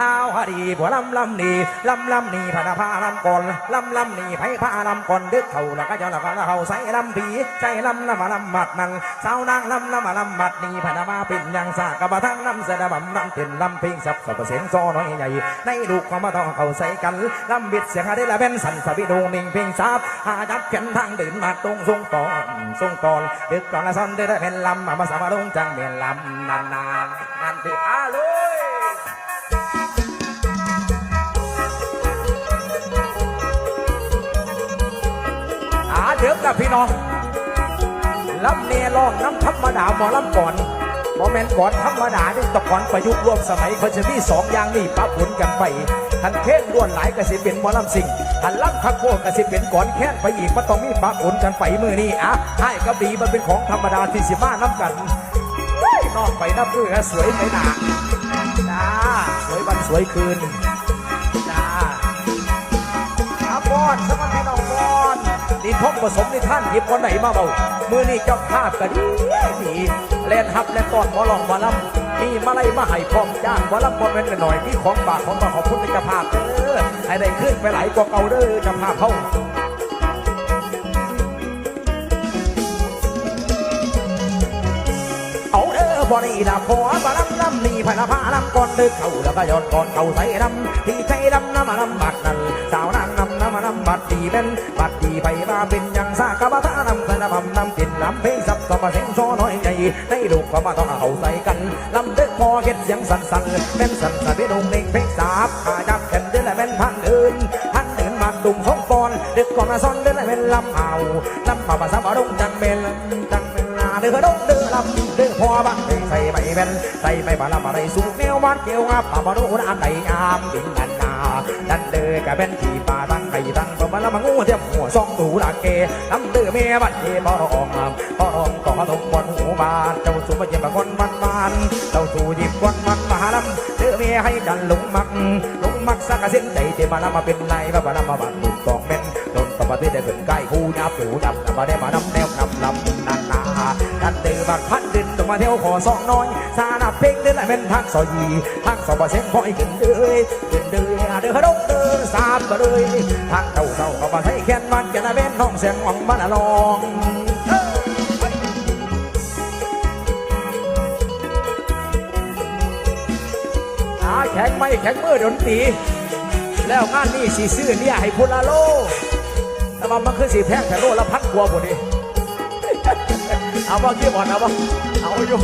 เอาฮะดีผัวลำลำนี่ลำลำนี่พานาพาลำก่อนลำลำนี่ไผพาลำก่อนดึกเข่าล้วก็จะละก็ละเขาใส่ลำผีใส่ลำละมาลำมัดนั่งสาวนางลำละมาลำมัดนี่พานามาเป็นย่างสากระบะทั้งลำเสดบำลำเป็นลำเพลงสับสับเสียงซอน้อยใหญ่ในลูกความมาต้องเข้าใส่กันลำบิดเสียงอะไรละเป็นสันสบิดงนิ่งเพลงซับหาจับแขนทางเดินมาตรงทรงตอนทรงตอนดึกก่อนละซ้อนได้ได้เป็นลำมามาสามาลงจังเมียนลำนานๆนั่นที่อาลุ เดิมกับพี่น้องลำเนร้องน้ำธรรมดาหมอลำก่อนบอแมนก่อนธรรมดานี่ตะกอนประยุกต์ร่วมสมัยเขาจะมีสองอย่างนี่ปะผลกันไปทันเค้นล้วนหลายกสิเป็นหมอลำสิงทันลำคักโคกสิเป็นก่อนแค้นไปอีกมันต้องมีปะผลกันไปมือนี่อะให้กับดีมันเป็นของธรรมดาที่สิมาน้ำกันนอกไปน้ำเพื่อสวยไปหนาจ้าสวยวันสวยคืนจ้าอาบอนสมัครพี่น้อง ท่องผสมในท่านหยิบคนไหนมาเบามือนี่เจ้าภาพกันดีเล่นฮับและตอนหมอลองหมอลำมีมาไล่มาให้พร้อมจ้างหมอลำบอลเป็นกันหน่อยมีของฝากของมาขอบคุณในเจ้าภาพเด้อให้ได้ขึ้นไปหลายกว่าเก่าเด้อเจ้าภาพเขาเอาเด้อบ่ได้ดาขอบาลำลำนี่พาลพาลำก่อนเด้อเขาแล้วก็ย้อนก่อนเขาใส่ลำที่ใจลำน้ำมาลำบัดนั่น บัดดีเป็นบัดดีไปมาเป็นอย่างซากะบะทานำใส่ลำนำเป็นลำเพลงสับสบเสียงโซน้อยใหญ่ในลูกก็มาต้องเอาใส่กันลำเด้อพอเฮ็ดเสียงสั่นสั่นเป็นสั่นสั่นเป็นองค์เด้งเพลงสาบขาจับแขนเด้อและเป็นพันอื่นพันอื่นมาดุ่มสองปอนดึกก่อนมาซ้อนเด้อและเป็นลำเอาลำป่าภาษาบาดงจังเป็นจังเป็นลาเด้อดงเด้อลำเด้อพอบ้านใส่ใบเป็นใส่ใบบาลาบอะไรสูงแนวบ้านเกี่ยวงับป่าบาดงอันใดงามดินนันนาดันเด้อกะเป็นขี่ป่าตั้งไก่ตั้ง มาละมังงูเทียมหัวซองตูดาเกลำเด้อเมียบ้านเกบ่รองบ่รองก่อทงบนหูบานเจ้าสู่มาเยี่ยมคนมันมันเจ้าสู่หยิบคนมันมาลำเด้อเมียให้กันหลงมักหลงมักสักเส้นใจเทมาลำมาเป็นไรมาบาลำมาบัดบุญตองเม่นโดนตบมาที่ได้เป็นใกล้คู่นับหูดำนำมาได้มานำแนวนำลำนันนาดันเดือบัดพันดินต้องมาเที่ยวขอสองน้อยสานับเพลงเดินลเป็นทางซอยยีทางสอบเส้นคอยขึ้นเดือยขึ้นเดือยเดือดงเดือสาบมาเลยทางเต่า เต่าเขามาใช้แค้นมันกันนะเป็นน้องเสียงหวังมันลองอาแข็งไม่แข็งมือดนตรีแล้วงานนี้สีซื้อเนี่ยให้พุลาโล แต่ว่ามันคือสีแพงแต่โลละพันกว่าหมดดิเอาบ้างยี่บอลเอาบ้าเอาอยู่